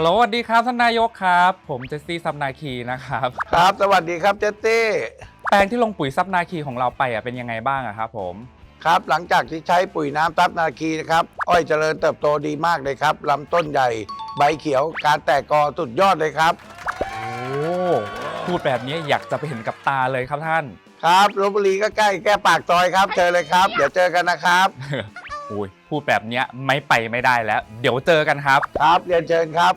ฮัลโหลสวัสดีครับท่านนายกครับ ผมเจสซี่ซับนาคีนะครับ ครับ สวัสดีครับเจตตี้แปลงที่ลงปุ๋ยซับนาคีของเราไปอะเป็นยังไงบ้างอะครับผมครับ หลังจากที่ใช้ปุ๋ยน้ำทับนาคีนะครับ อ้อยเจริญเติบโตดีมากเลยครับลำต้นใหญ่ ใบเขียวการแตกกอสุดยอดเลยครับ โอ้พูดแบบนี้อยากจะไปเห็นกับตาเลยครับท่าน ครับลบบุรีก็ใกล้แก้ปากซอยครับเจอเลยครับ เดี๋ยวเจอกันนะครับ อุ้ยพูดแบบเนี้ยไม่ไปไม่ได้แล้ว เดี๋ยวเจอกันครับ ครับเรียนเชิญครับ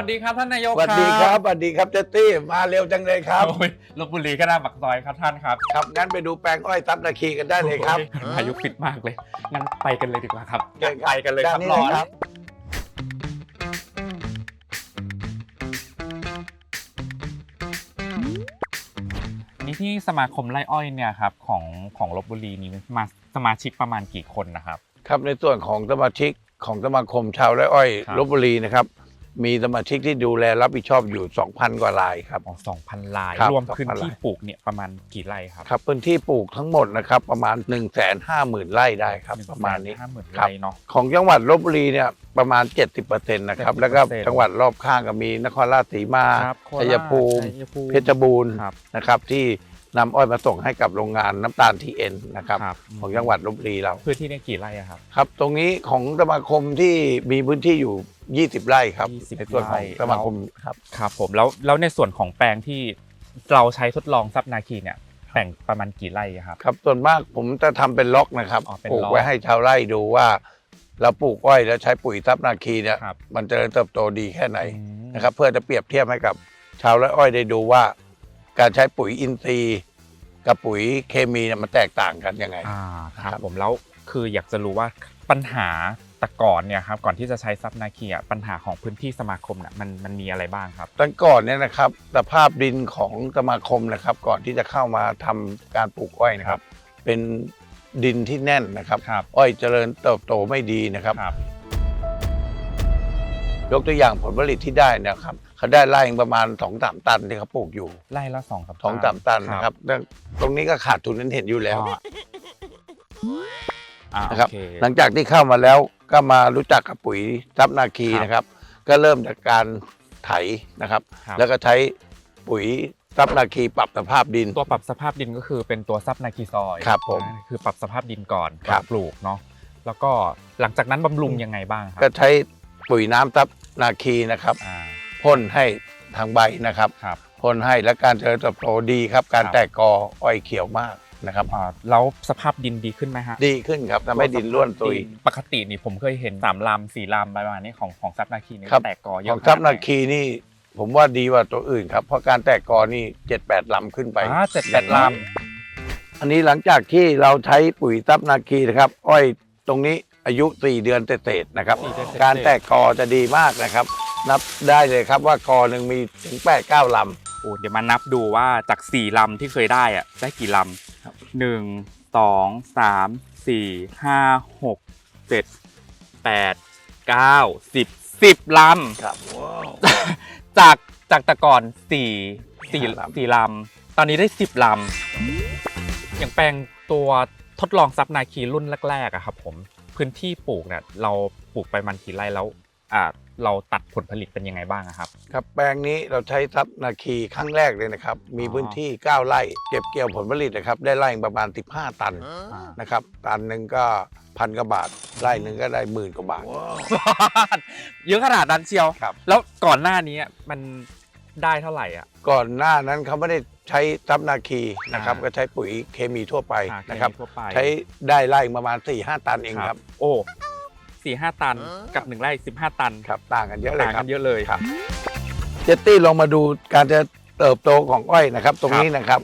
วัสดีครับท่านนายกสวัสดีครับสวัสดีครับเจตตี้มาเร็วจังเลยครับโอ้ยลบบุรีก็น่าปักซอยครับท่านครับครับงั้นไปดูแปลงอ้อยทับนาคีกันได้เลยครับโอ้ยนายกปิดมากเลยงั้นไปกันเลยดีกว่าครับเชิญครับไปกันเลยครับด้านนี้รอเลยคแล้รัวบนี่ที่สมาคมไร่อ้อยเนี่ยครับของของลบบุรีนี่มาสมาชิกประมาณกี่คนนะครับ ครับในส่วนของสมาชิกของสมาคมชาวไร่อ้อยครับลบบุรีนะครับ มีสมาชิกที่ดูแลรับผิดชอบอยู่ 2,000 กว่ารายครับ อ๋อสองพันลายครับรวมพื้น2,000 ที่ลายปลูกเนี่ยประมาณกี่ไร่ครับครับพื้นที่ปลูกทั้งหมดนะครับประมาณ 1 5 0 0 0 0ไร่ได้ครับประมาณนี้ ห้าหมื่นครับ ไร่เนาะ ของจังหวัดลบบุรีเนี่ยประมาณ 70%นะครับ70%แล้วก็จังหวัดรอบข้างก็มีนครราชสีมา ครับโคชัราชยภูมิ ชัยภูมิเพชรบูรณ์ครับ นะครับที่ นำอ้อยมาส่งให้กับโรงงานน้ำตาลทีเอ็นนะครับครับ ของจังหวัดลบบุรีเรา พื้นที่เนี่ยกี่ไร่อะครับ ครับ ตรงนี้ของสมาคมที่มีพื้นที่อยู่ 20 ไร่ครับ20ในส่วนของไร่ สมาคมครับ ครับผมแล้วแล้วในส่วนของแปลงที่เราใช้ทดลองซับนาคีเนี่ยแบ่งประมาณกี่ไร่อะครับ ครับส่วนมากผมจะทำเป็นล็อกนะครับอ๋อเป็นปลูกล็อกไว้ให้ชาวไร่ดูว่า เราปลูกอ้อยแล้วใช้ปุ๋ยทับนาคีเนี่ยครับ มันเจริญเติบโตดีแค่ไหนอืมนะครับ เพื่อจะเปรียบเทียบให้กับชาวไร่อ้อยได้ดูว่า การใช้ปุ๋ยอินทรีย์กับปุ๋ยเคมีเนี่ยมันแตกต่างกันยังไง อ่าคครัรับบ ผมแล้วคืออยากจะรู้ว่าปัญหาแต่ก่อนเนี่ยครับก่อนที่จะใช้ซับนาคีอะปัญหาของพื้นที่สมาคมเนี่ยมันมันมีอะไรบ้างครับ ตั้งก่อนเนี่ยนะครับสภาพดินของสมาคมนะครับ ก่อนที่จะเข้ามาทำการปลูกอ้อยนะครับ เป็นดินที่แน่นนะครับ ครับ อ้อยเจริญเติบโตไม่ดีนะครับ ครับ ยกตัวอย่างผลผลิตที่ได้เนะครับเขาได้ไร่ประมาณ2อสตันที่เขาปลูกอยู่ไร่ละสองสามสองสามตันนะครับแต่ตรงนี้ก็ขาดทุนนั้นเห็นอยู่แล้วอ๋ออ่านะครับโอเคหลังจากที่เข้ามาแล้วก็มารู้จักกับปุ๋ยทับนาคีครับนะครับ ก็เริ่มจากการไถนะครับครับแล้วก็ใช้ปุ๋ยทับนาคีปรับสภาพดิน ตัวปรับสภาพดินก็คือเป็นตัวซับนาคีซอยครับผมอ่าคือปรับสภาพดินก่อนครับก่อนปลูกเนาะแล้วก็หลังจากนั้นบำรุงยังไงบ้างครัก็ใช้ปุ๋ยน้ำทับ นาคีนะครับอ่าพ่นให้ทางใบนะครับครับพ่นให้และการเจริญเติบโตดีครับ การครับแตกกออ้อยเขียวมากนะครับ อ่าแล้วสภาพดินดีขึ้นไหมฮะดีขึ้นครับทำให้ดินร่วนตุยปกตินี่ผมเคยเห็นสามลำสี่ลำประมาณนี้ของของซับนาคีนี่ครับ แตกกอเยขอะองทับขดไหนาคีนี่ผมว่าดีกว่าตัวอื่นครับ เพราะการแตกกอนี่เจ็ดแปดลำขึ้นไปอ่าเจ็ดแปดลอันนี้หลังจากที่เราใช้ปุ๋ยทับนาคีนะครับ อ้อยตรงนี้ อายุ 4 เดือนเศษๆนะครับสี่เดือนเศษๆการแตกกอจะดีมากนะครับ นับได้เลยครับว่ากอหนึ่งมีถึง8ปดเก้าลำโอ้เดี๋ยวมานับดูว่าจากสี่ลำที่เคยได้อะได้กี่ลครับำหนึ่งสองสามสี่ห้าหกเจ็ดแปดเก้าสิบสิบลำำครับจากจากแต่ก่อนสี่สี่ห้าลำสี่ลำ ตอนนี้ได้สิบลำ อย่างแปลงตัวทดลองซับนาคีรุ่นแรกๆอะครับผม พื้นที่ปลูกเนี่ยเราปลูกไปมันกี่ไร่แล้วอ่าเราตัดผลผลิตเป็นยังไงบ้างอะครับ ครับแปลงนี้เราใช้ทับนาคีครั้งแรกเลยนะครับ มีอ๋อพื้นที่ 9 ไร่ เก็บเกี่ยวผลผลิตนะครับ ได้ไร่ประมาณ 15 ตันนะครับ ตันหนึ่งก็พันกว่าบาท ไร่หนึ่งก็ได้หมื่นกว่าบาท เยอะขนาดนั้นเชียว ครับ แล้วก่อนหน้านี้มันได้เท่าไหร่อะ ก่อนหน้านั้นเขาไม่ได้ ใช้ทับนาคีนะครับอ่าก็ใช้ปุ๋ยเคมีทั่วไปอ่านะครับ เคมีทั่วไป ใช้ได้ไร่ประมาณ4-5ตันเองครับโอ้สี่ห้าตันกับหนึ่งไร่สิบห้าตันครับต่างกันเยอะเลยต่างครักับ นเยอะเลย ครับ เจตตี้ลองมาดูการเจริญเติบโตของอ้อยนะครับ ตรงนี้นะครับ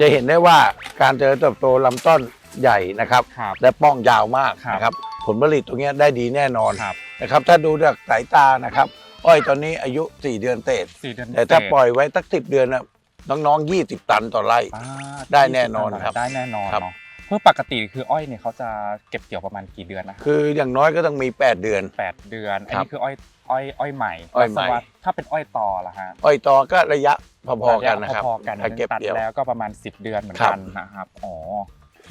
จะเห็นได้ว่าการเจริญเติบโตลำต้นใหญ่นะครับ ครับ และป้องยาวมากครับ นะครับ ผลผลิตตรงเนี้ยได้ดีแน่นอนครับนะครับ ถ้าดูจากสายตานะครับ อ้อยตอนนี้อายุ 4 เดือนเศษสี่เดือนแต่ถ้าเศษปล่อยไว้สักสิบเดือนนะ น้องๆ20 ตันต่อไร่ อ่าได้แน่นอนครับได้แน่นอนครับ เนาะเมื่อปกติคืออ้อยเนี่ยเขาจะเก็บเกี่ยวประมาณกี่เดือนนะคืออย่างน้อยก็ต้องมี 8 เดือน แปดเดือน อันครับนี้คืออ้อยอ้อยอ้อยใหม่อ้อยใหม่ แต่ว่าถ้าเป็นอ้อยตอล่ะฮะอ้อยตอก็ระยะพอๆกันนะครับพอๆกันถ้าเก็บตัดเกี่ยว แล้วก็ประมาณ 10 เดือนเหมือนครักับนนะครับอ๋อ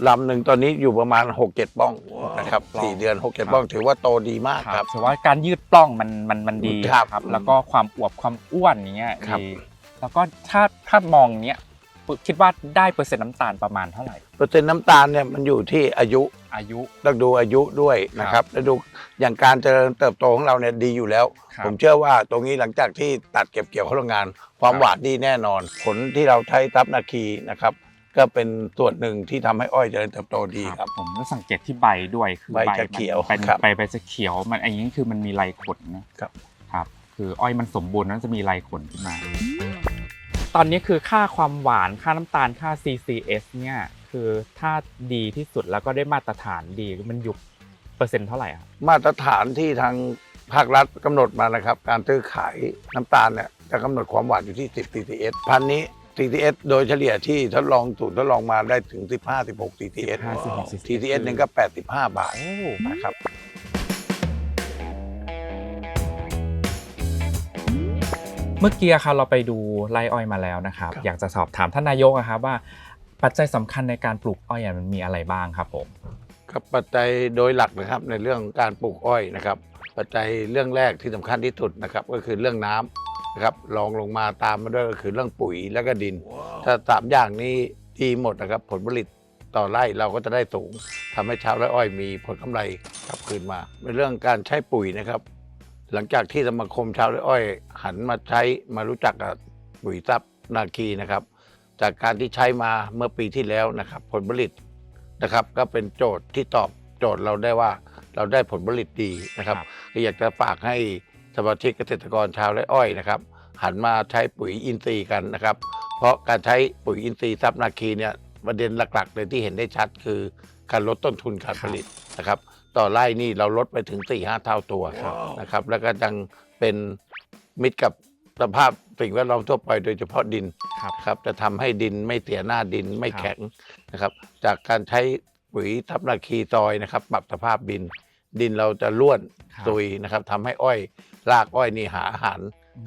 ลำหนึ่งตอนนี้อยู่ประมาณ 6-7ป้องนะครับปล้อง สี่เดือนครับ6-7ป้อง ถือว่าโตดีมากคครัรับบถือว่าการยืดปล้องมันมันมันดีครับแล้วก็ความอวบความอ้วนอย่างเงี้ยครับ ดี แล้วก็ถ้าถ้ามองเนี้ยคิดว่าได้เปอร์เซ็นต์น้ำตาลประมาณเท่าไหร่ เปอร์เซ็นต์น้ำตาลเนี่ยมันอยู่ที่อายุอายุต้องดูอายุด้วยนะครับแล้วดูอย่างการเจริญเติบโตของเราเนี่ยดีอยู่แล้วครับผมเชื่อว่าตรงนี้หลังจากที่ตัดเก็บเกี่ยวเข้าโรงงาน ความครับหวานดีแน่นอน ผลที่เราใช้ทับนาคีนะครับก็เป็นส่วนหนึ่งที่ทำให้อ้อยเจริญเติบโตดีครับ ผมก็สังเกตที่ใบด้วยคือใบจะเขียวมันเป็นครับใบใบจะเขียวมันอันนี้คือมันมีลายขนนะครับครับ คืออ้อยมันสมบูรณ์นั้นจะมีลายขนขึ้นมา ตอนนี้คือค่าความหวานค่าน้ำตาลค่า CCS เนี่ยคือถ้าดีที่สุดแล้วก็ได้มาตรฐานดีมันอยู่เปอร์เซ็นต์เท่าไหร่ครับมาตรฐานที่ทางภาครัฐกำหนดมานะครับ การซื้อขายน้ำตาลเนี่ยจะกำหนดความหวานอยู่ที่ 10 TCS พันนี้ TCS โดยเฉลี่ยที่ทดลองสูตรทดลองมาได้ถึง 15-16 TCS 15 16 TCS หนึ่งก็ 85 บาทโอ้นะครับ เมื่อกี้ครับเราไปดูไร่อ้อยมาแล้วนะครับครับอยากจะสอบถามท่านนายกอะครับว่า ปัจจัยสำคัญในการปลูกอ้อยอะมันมีอะไรบ้างครับผมครับปัจจัยโดยหลักนะครับในเรื่องการปลูกอ้อยนะครับ ปัจจัยเรื่องแรกที่สำคัญที่สุดนะครับก็คือเรื่องน้ำนะครับรองลงมาตามมาด้วยก็คือเรื่องปุ๋ยแล้วก็ดิน ถ้าสามอย่างนี้ดีหมดนะครับ ผลผลิตต่อไร่เราก็จะได้สูงทำให้ชาวไร่อ้อยมีผลกำไรกลับคืนมาในเรื่องการใช้ปุ๋ยนะครับ หลังจากที่สมาคมชาวไร่อ้อย หันมาใช้มารู้จักกับปุ๋ยซับนาคีนะครับ จากการที่ใช้มาเมื่อปีที่แล้วนะครับ ผลผลิตนะครับ ก็เป็นโจทย์ที่ตอบโจทย์เราได้ว่าเราได้ผลผลิตดีนะครับครับก็อยากจะฝากให้สมาชิกเกษตรกรชาวไร่อ้อยนะครับ หันมาใช้ปุ๋ยอินทรีย์กันนะครับ เพราะการใช้ปุ๋ยอินทรีย์ซับนาคีเนี่ยประเด็นหลักๆเลยที่เห็นได้ชัดคือการลดต้นทุนการผลิตนะครับ ต่อไร่นี่เราลดไปถึง4 5เท่าตัวนะครับ แล้วก็ยังเป็นมิตรกับสภาพสิ่งแวดล้อมทั่วไปโดยเฉพาะดินครับครับจะทำให้ดินไม่เสียหน้าดินไม่ครับแข็งนะครับ จากการใช้ปุ๋ยทับนาคีซอยนะครับ ปรับสภาพดิน ดินเราจะร่วนครับซุยนะครับทำให้อ้อยรากอ้อยนี่หาอาหาร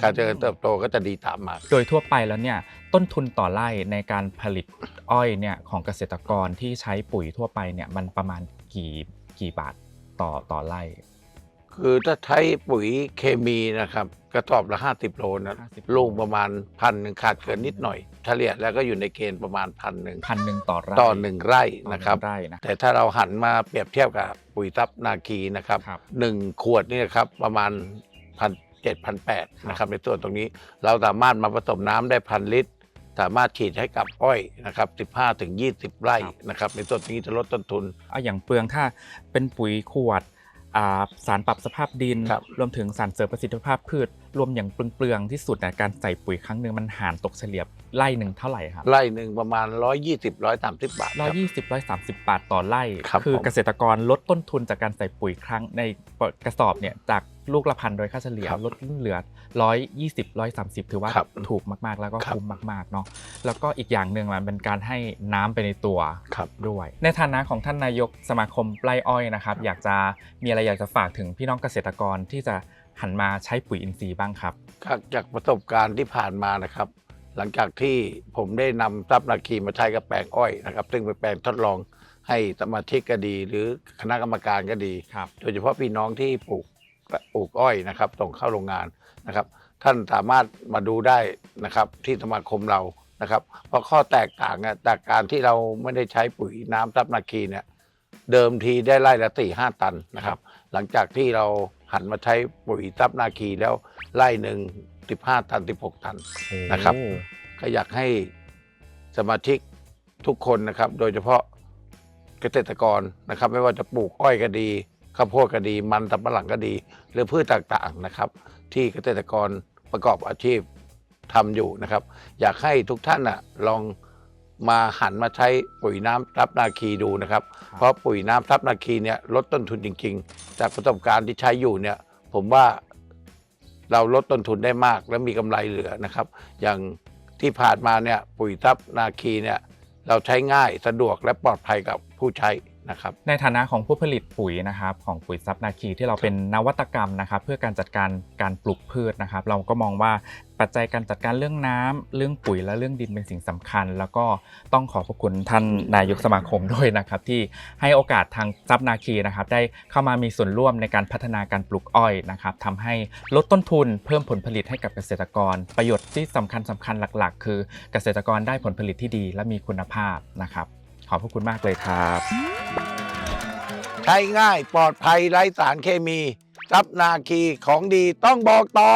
การเจริญเติบโตก็จะดีตามมา โดยทั่วไปแล้วเนี่ยต้นทุนต่อไร่ในการผลิตอ้อยเนี่ยของเกษตรกรที่ใช้ปุ๋ยทั่วไปเนี่ยมันประมาณกี่ กี่บาทต่อต่อไร่คือถ้าใช้ปุ๋ยเคมีนะครับ กระสอบละ 50 โลนะ50 ลูกประมาณพันหนึ่งขาดเกินนิดหน่อยเฉลี่ยแล้วก็อยู่ในเกณฑ์ประมาณพันหนึ่งพันหนึ่งต่อไร่ต่อหนึ่งไร่ต่อหงนะครับ ไร่นะ แต่ถ้าเราหันมาเปรียบเทียบกับปุ๋ยซับนาคีนะครับครับหนึ่งขวดนี่นะครับประมาณพันเจ็ดพันแปดนะครับในส่วนตรงนี้เราสามารถมาผสมน้ำได้พันลิตร สามารถฉีดให้กับอ้อยนะครับ15ถึง20 ไร่นะครับในส่วนตรงนี้จะลดต้นทุน เอาอย่างเปลืองถ้าเป็นปุ๋ยขวดอ่าสารปรับสภาพดิน ครับ รวมถึงสารเสริมประสิทธิภาพพืช รวมอย่างเปลืองๆที่สุดนะการใส่ปุ๋ยครั้งหนึ่งมันหารตกเฉลี่ยไร่หนึ่งเท่าไหร่ครับไร่หนึ่งประมาณ 120 130 บาทคร้อยรับ ยี่สิบร้อยสามสิบบาทต่อไร่ครับคือผม เกษตรกรลดต้นทุนจากการใส่ปุ๋ยครั้งในกระสอบเนี่ยจากลูกละพันโดยค่าเฉลี่ยครับลดเหลือร้อยยี่สิบร้อยสามสิบถือว่าครับถูกมากๆ แล้วก็ครับ คุ้มมากๆเนาะแล้วก็อีกอย่างหนึ่งมันเป็นการให้น้ำไปในตัว ครับ ด้วยในฐานะของท่านนายกสมาคมไร่อ้อยนะครับ อยากจะมีอะไรอยากจะฝากถึงพี่น้องเกษตรกรที่จะ หันมาใช้ปุ๋ยอินทรีย์บ้างครับครับจากประสบการณ์ที่ผ่านมานะครับ หลังจากที่ผมได้นำซับนาคีมาใช้กับแปลงอ้อยนะครับ ซึ่งเป็นแปลงทดลองให้สมาชิกก็ดี หรือคณะกรรมการก็ดี ครับ โดยเฉพาะพี่น้องที่ปลูกปลูกอ้อยนะครับส่งเข้าโรงงานนะครับ ท่านสามารถมาดูได้นะครับที่สมาคมเรานะครับ เพราะข้อแตกต่างอะจากการที่เราไม่ได้ใช้ปุ๋ยน้ำซับนาคีเนี่ยเดิมทีได้ไร่ละสี่ห้าตันนะครับ หลังจากที่เรา หันมาใช้ปุ๋ยซับนาคีแล้วไร่หนึ่งสิบห้าตันสิบหกตันนะครับโอ้ก็อยากให้สมาชิกทุกคนนะครับ โดยเฉพาะเกษตรกรนะครับ ไม่ว่าจะปลูกอ้อยก็ดีข้าวโพดก็ดี มันสำปะหลังก็ดี หรือพืชต่างๆนะครับ ที่เกษตรกรประกอบอาชีพทำอยู่นะครับ อยากให้ทุกท่านน่ะลอง มาหันมาใช้ปุ๋ยน้ำทับนาคีดูนะครับ เพราะปุ๋ยน้ำทับนาคีเนี่ยลดต้นทุนจริง ๆ จากประสบการณ์ที่ใช้อยู่เนี่ยผมว่าเราลดต้นทุนได้มากและมีกำไรเหลือนะครับ อย่างที่ผ่านมาเนี่ยปุ๋ยทับนาคีเนี่ยเราใช้ง่ายสะดวกและปลอดภัยกับผู้ใช้ นะครับในฐานะของผู้ผลิตปุ๋ยนะครับของปุ๋ยซับนาคีที่เราเป็นนวัตกรรมนะครับ เพื่อการจัดการการปลูกพืชนะครับ เราก็มองว่าปัจจัยการจัดการเรื่องน้ำเรื่องปุ๋ยและเรื่องดินเป็นสิ่งสำคัญ แล้วก็ต้องขอบพระคุณท่านนายกสมาคมด้วยนะครับ ที่ให้โอกาสทางซับนาคีนะครับ ได้เข้ามามีส่วนร่วมในการพัฒนาการปลูกอ้อยนะครับทำให้ลดต้นทุนเพิ่มผลผลิตให้กับเกษตรกร ประโยชน์ที่สำคัญสำคัญหลัก ๆ คือเกษตรกรได้ผลผลิตที่ดีและมีคุณภาพนะครับ ขอบพระคุณมากเลยครับ ใช้ง่ายปลอดภัยไร้สารเคมีซับนาคีของดีต้องบอกต่อ